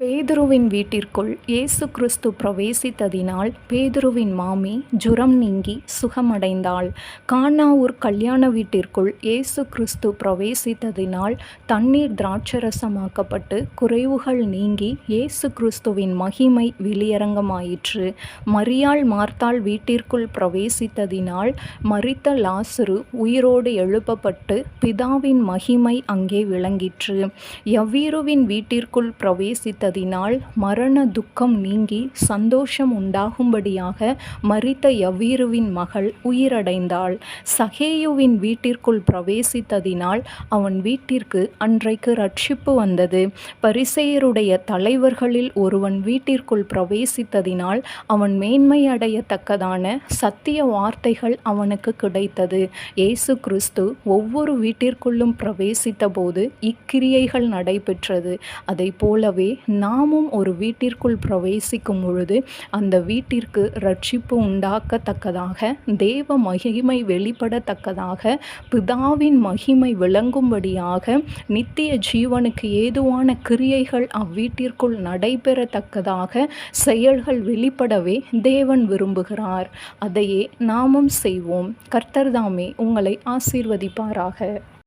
பேதுருவின் வீட்டிற்குள் இயேசு கிறிஸ்து பிரவேசித்ததினால் பேதுருவின் மாமி ஜுரம் நீங்கி சுகமடைந்தாள். கானாவூர் கல்யாண வீட்டிற்குள் இயேசு கிறிஸ்து பிரவேசித்ததினால் தண்ணீர் திராட்சரசமாக்கப்பட்டு குறைவுகள் நீங்கி இயேசு கிறிஸ்துவின் மகிமை வெளியரங்கமாயிற்று. மரியாள் மார்த்தாள் வீட்டிற்குள் பிரவேசித்ததினால் மரித்த லாசுரு உயிரோடு எழுப்பப்பட்டு பிதாவின் மகிமை அங்கே விளங்கிற்று. யவீருவின் வீட்டிற்குள் பிரவேசித்த ததினால் மரண துக்கம் நீங்கி சந்தோஷம் உண்டாகும்படியாக மரித்த யவீருவின் மகள் உயிரடைந்தாள். சகேயுவின் வீட்டிற்குள் பிரவேசித்ததினால் அவன் வீட்டிற்கு அன்றைக்கு ரட்சிப்பு வந்தது. பரிசெயருடைய தலைவர்களில் ஒருவன் வீட்டிற்குள் பிரவேசித்ததினால் அவன் மேன்மையடையத்தக்கதான சத்திய வார்த்தைகள் அவனுக்கு கிடைத்தது. இயேசு கிறிஸ்து ஒவ்வொரு வீட்டிற்குள்ளும் பிரவேசித்த போது இக்கிரியைகள் நடைபெற்றது. அதைப்போலவே நாமும் ஒரு வீட்டிற்குள் பிரவேசிக்கும் பொழுது அந்த வீட்டிற்கு ரட்சிப்பு உண்டாக்கத்தக்கதாக தேவ மகிமை வெளிப்படத்தக்கதாக பிதாவின் மகிமை விளங்கும்படியாக நித்திய ஜீவனுக்கு ஏதுவான கிரியைகள் அவ்வீட்டிற்குள் நடைபெறத்தக்கதாக செயல்கள் வெளிப்படவே தேவன் விரும்புகிறார். அதையே நாமும் செய்வோம். கர்த்தர்தாமே உங்களை ஆசீர்வதிப்பாராக.